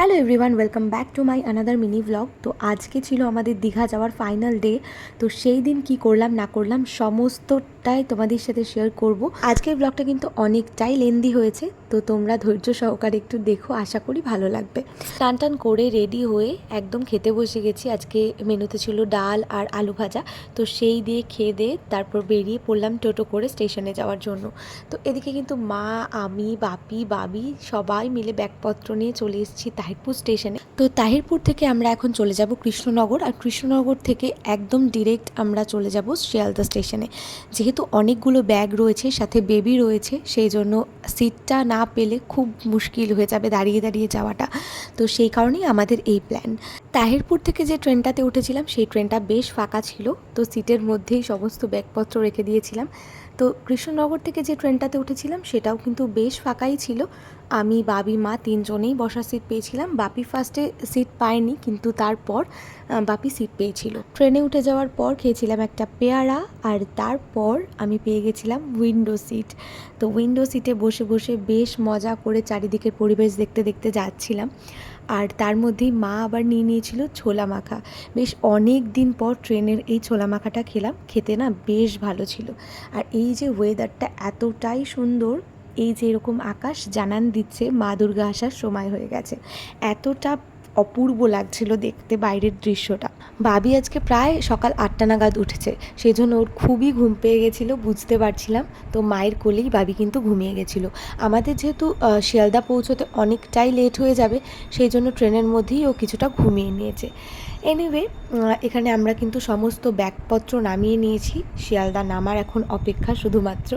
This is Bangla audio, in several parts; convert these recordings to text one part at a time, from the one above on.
Hello everyone welcome back to my another mini blog তো আজকে ছিল আমাদের দীঘা যাওয়ার ফাইনাল ডে তো সেই দিন কি করলাম, না করলাম, সমস্তটাই তোমাদের সাথে শেয়ার করব। আজকের ব্লগটা কিন্তু অনেকটাই লেন্দি হয়েছে। তো তোমরা ধৈর্য সহকারে একটু দেখো, আশা করি ভালো লাগবে। টান টান করে রেডি হয়ে একদম খেতে বসে গেছি। আজকে মেনুতে ছিল ডাল আর আলু ভাজা। তো সেই দিয়ে খেয়ে দিয়ে তারপর বেরিয়ে পড়লাম টোটো করে স্টেশনে যাওয়ার জন্য। তো এদিকে কিন্তু মা, আমি, বাপি, বাবি সবাই মিলে ব্যাগপত্র নিয়ে চলে এসেছি তাহিরপুর স্টেশনে তো তাহিরপুর থেকে আমরা এখন চলে যাব কৃষ্ণনগর। আর কৃষ্ণনগর থেকে একদম ডিরেক্ট আমরা চলে যাব শিয়ালদা স্টেশনে যেহেতু অনেকগুলো ব্যাগ রয়েছে, সাথে বেবি রয়েছে, সেই জন্য সিটটা না পেলে খুব মুশকিল হয়ে যাবে দাঁড়িয়ে দাঁড়িয়ে যাওয়াটা। তো সেই কারণেই আমাদের এই প্ল্যান তাহিরপুর থেকে যে ট্রেনটাতে উঠেছিলাম, সেই ট্রেনটা বেশ ফাঁকা ছিল। তো সিটের মধ্যেই সমস্ত ব্যাগপত্র রেখে দিয়েছিলাম। তো কৃষ্ণনগর থেকে যে ট্রেনটাতে উঠেছিলাম, সেটাও কিন্তু বেশ ফাঁকাই ছিল। আমি, বাবি, মা তিনজনেই বসার সিট পেয়েছিলাম। বাপি ফার্স্টে সিট পায়নি, কিন্তু তারপর বাপি সিট পেয়েছিল। ট্রেনে উঠে যাওয়ার পর খেয়েছিলাম একটা পেয়ারা, আর তারপর আমি পেয়ে গেছিলাম উইন্ডো সিট তো উইন্ডো সিটে বসে বসে বেশ মজা করে চারিদিকের পরিবেশ দেখতে দেখতে যাচ্ছিলাম। আর তার মধ্যেই মা আবার নিয়ে নিয়েছিল ছোলা মাখা। বেশ অনেক দিন পর ট্রেনের এই ছোলা মাখাটা খেলাম, খেতে না বেশ ভালো ছিল। আর এই যে ওয়েদারটা এতটাই সুন্দর, এই যে এরকম আকাশ জানান দিচ্ছে মা দুর্গা আসার সময় হয়ে গেছে। এতটা অপূর্ব লাগছিল দেখতে বাইরের দৃশ্যটা। বাবি আজকে প্রায় সকাল আটটা নাগাদ উঠেছে সেই জন্য ওর খুবই ঘুম পেয়ে গেছিল, বুঝতে পারছিলাম। তো মায়ের কোলেই বাবি কিন্তু ঘুমিয়ে গেছিল। আমাদের যেহেতু শিয়ালদা পৌঁছতে অনেকটাই লেট হয়ে যাবে সেই জন্য ট্রেনের মধ্যেই ও কিছুটা ঘুমিয়ে নিয়েছে। এনিওয়ে এখানে আমরা কিন্তু সমস্ত ব্যাগপত্র নামিয়ে নিয়েছি। শিয়ালদা নামার এখন অপেক্ষা শুধুমাত্র।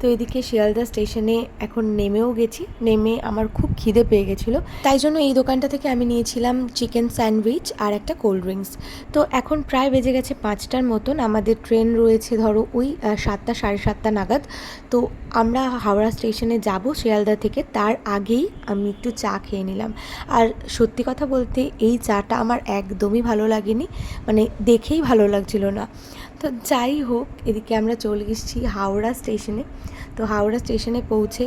তো এদিকে শিয়ালদা স্টেশনে এখন নেমেও গেছি। নেমে আমার খুব খিদে পেয়ে গেছিল। তাই জন্য এই দোকানটা থেকে আমি নিয়েছিলাম চিকেন স্যান্ডউইচ আর একটা কোল্ড ড্রিঙ্কস। তো এখন প্রায় বেজে গেছে পাঁচটার মতন, আমাদের ট্রেন রয়েছে ধরো ওই সাতটা, সাড়ে সাতটা নাগাদ। তো আমরা হাওড়া স্টেশনে যাব শিয়ালদা থেকে, তার আগেই আমি একটু চা খেয়ে নিলাম। আর সত্যি কথা বলতে এই চাটা আমার একদমই ভালো লাগেনি মানে দেখেই ভালো লাগছিল না। তো যাই হোক, এদিকে আমরা চলে এসেছি হাওড়া স্টেশনে। তো হাওড়া স্টেশনে পৌঁছে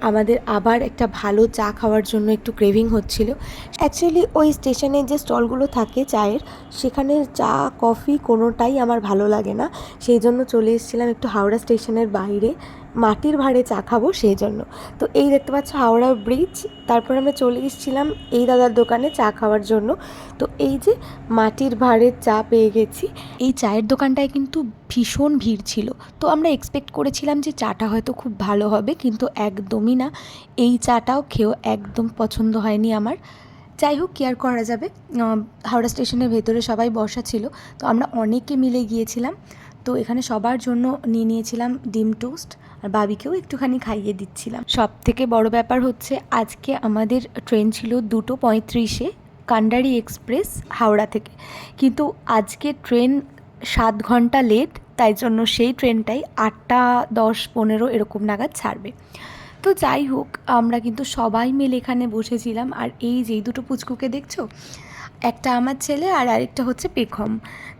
আমাদের আবার একটা ভালো চা খাওয়ার জন্য একটু ক্রেভিং হচ্ছিল। অ্যাকচুয়ালি ওই স্টেশনে যে স্টলগুলো থাকে চায়ের, সেখানে চা কফি কোনোটাই আমার ভালো লাগে না। সেই জন্য চলে এসেছিলাম একটু হাওড়া স্টেশনের বাইরে। মাটির ভাঁড়ে চা খাব সেই জন্য। তো এই দেখতে পাচ্ছ হাওড়া ব্রিজ তারপর আমরা চলে এসেছিলাম এই দাদার দোকানে চা খাওয়ার জন্য। তো এই যে মাটির ভাঁড়ের চা পেয়ে গেছি। এই চায়ের দোকানটায় কিন্তু ভীষণ ভিড় ছিল। তো আমরা এক্সপেক্ট করেছিলাম যে চাটা হয়তো খুব ভালো হবে, কিন্তু একদমই না। এই চাটাও খেয়েও একদম পছন্দ হয়নি আমার। যাই হোক কেয়ার করা যাবে? হাওড়া স্টেশনের ভেতরে সবাই বসা ছিল। তো আমরা অনেকে মিলে গিয়েছিলাম। তো এখানে সবার জন্য নিয়ে নিয়েছিলাম ডিম টোস্ট আর বাবিকেও একটুখানি খাইয়ে দিচ্ছিলাম। সব থেকে বড় ব্যাপার হচ্ছে আজকে আমাদের ট্রেন ছিল দুটো পঁয়ত্রিশে কান্ডারি এক্সপ্রেস হাওড়া থেকে। কিন্তু আজকে ট্রেন সাত ঘণ্টা লেট, তাই জন্য সেই ট্রেনটাই আটটা দশ পনেরো এরকম নাগাদ ছাড়বে। তো যাই হোক, আমরা কিন্তু সবাই মিলে এখানে বসেছিলাম। আর এই যেই দুটো পুচকুকে দেখছ? একটা আমার ছেলে আর আরেকটা হচ্ছে পেখম।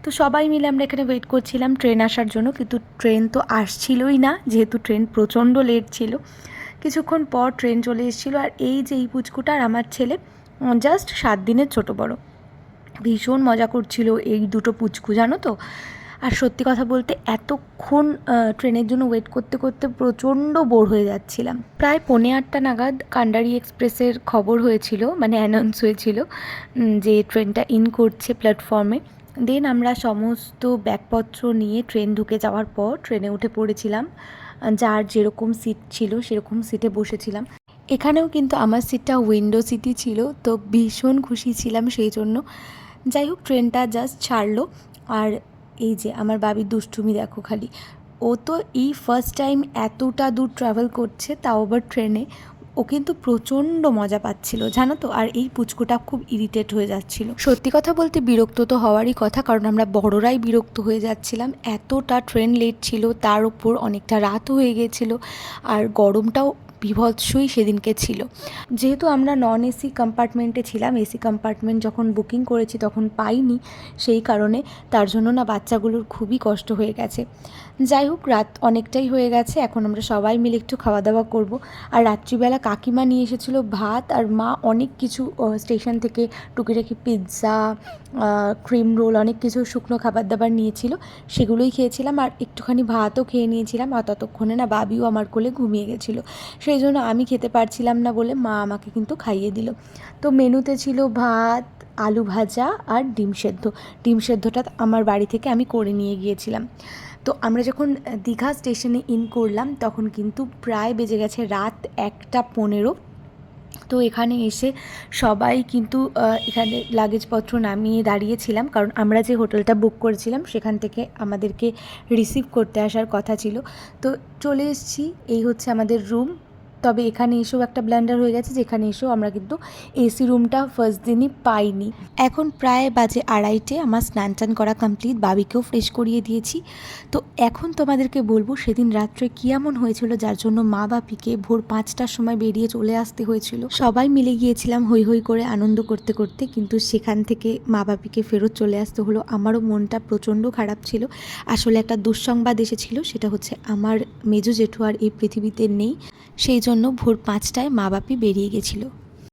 তো সবাই মিলে আমরা এখানে ওয়েট করছিলাম ট্রেন আসার জন্য, কিন্তু ট্রেন তো আসছিলই না, যেহেতু ট্রেন প্রচণ্ড লেট ছিল। কিছুক্ষণ পর ট্রেন চলে এসেছিল। আর এই যে এই পুচকুটা আর আমার ছেলে জাস্ট সাত দিনের ছোট বড়। ভীষণ মজা করছিল এই দুটো পুচকু, জানো তো? আর সত্যি কথা বলতে এতক্ষণ ট্রেনের জন্য ওয়েট করতে করতে প্রচণ্ড বোর হয়ে যাচ্ছিলাম। প্রায় পৌনে আটটা নাগাদ কান্ডারি এক্সপ্রেসের খবর হয়েছিল মানে অ্যানাউন্স হয়েছিল যে ট্রেনটা ইন করছে প্ল্যাটফর্মে দেন আমরা সমস্ত ব্যাগপত্র নিয়ে ট্রেন ঢুকে যাওয়ার পর ট্রেনে উঠে পড়েছিলাম। যার যেরকম সিট ছিল, সেরকম সিটে বসেছিলাম। এখানেও কিন্তু আমার সিটটা উইন্ডো সিটই ছিল, তো ভীষণ খুশি ছিলাম সেই জন্য। যাই হোক, ট্রেনটা জাস্ট ছাড়লো। আর এই যে আমার বাবির দুষ্টুমি দেখো খালি। ও তো এই ফার্স্ট টাইম এতটা দূর ট্রাভেল করছে, তাও আবার ট্রেনে ও কিন্তু প্রচণ্ড মজা পাচ্ছিল, জানো তো? আর এই পুচকুটা খুব ইরিটেট হয়ে যাচ্ছিল। সত্যি কথা বলতে বিরক্ত তো হওয়ারই কথা, কারণ আমরা বড়রাই বিরক্ত হয়ে যাচ্ছিলাম। এতটা ট্রেন লেট ছিল, তার উপর অনেকটা রাত হয়ে গেছিল। আর গরমটাও বিভৎসই সেদিনকে ছিল। যেহেতু আমরা নন এসি কম্পার্টমেন্টে ছিলাম এসি কম্পার্টমেন্ট যখন বুকিং করেছি তখন পাইনি সেই কারণে, তার জন্য না বাচ্চাগুলোর খুবই কষ্ট হয়ে গেছে। যাই হোক, রাত অনেকটাই হয়ে গেছে, এখন আমরা সবাই মিলে একটু খাওয়া দাওয়া করব। আর রাত্রিবেলা কাকিমা নিয়ে এসেছিল ভাত, আর মা অনেক কিছু স্টেশন থেকে টুকিটাকি পিৎজা ক্রিম রোল অনেক কিছু শুকনো খাবার দাবার নিয়েছিল, সেগুলোই খেয়েছিলাম। আর একটুখানি ভাতও খেয়ে নিয়েছিলাম, আর ততক্ষণে না বাবিও আমার কোলে ঘুমিয়ে গেছিল। সেই জন্য আমি খেতে পারছিলাম না বলে মা আমাকে কিন্তু খাইয়ে দিল। তো মেনুতে ছিল ভাত, আলু ভাজা আর ডিম সেদ্ধ। ডিম সেদ্ধটা আমার বাড়ি থেকে আমি করে নিয়ে গিয়েছিলাম। তো আমরা যখন দীঘা স্টেশনে ইন করলাম তখন কিন্তু প্রায় বেজে গেছে রাত একটা পনেরো। তো এখানে এসে সবাই কিন্তু এখানে লাগেজপত্র নামিয়ে দাঁড়িয়েছিলাম। কারণ আমরা যে হোটেলটা বুক করেছিলাম সেখান থেকে আমাদেরকে রিসিভ করতে আসার কথা ছিল। তো চলে এসেছি, এই হচ্ছে আমাদের রুম। তবে এখানে এসেও একটা ব্ল্যান্ডার হয়ে গেছে, যেখানে এসেও আমরা কিন্তু এসি রুমটা ফার্স্ট দিনই পাইনি। এখন প্রায় বাজে আড়াইটে, আমার স্নান টান করা কমপ্লিট বাবিকেও ফ্রেশ করিয়ে দিয়েছি। তো এখন তোমাদেরকে বলব, সেদিন রাত্রে কী এমন হয়েছিল যার জন্য মা বাপিকে ভোর পাঁচটার সময় বেরিয়ে চলে আসতে হয়েছিল? সবাই মিলে গিয়েছিলাম হই হই করে আনন্দ করতে করতে, কিন্তু সেখান থেকে মা বাপিকে ফেরত চলে আসতে হলো। আমারও মনটা প্রচণ্ড খারাপ ছিল। আসলে একটা দুঃসংবাদ এসেছিল, সেটা হচ্ছে আমার মেজো জেঠু আর এই পৃথিবীতে নেই। সেই জন্য ভোর পাঁচটায় মা বাপি বেরিয়ে গেছিল।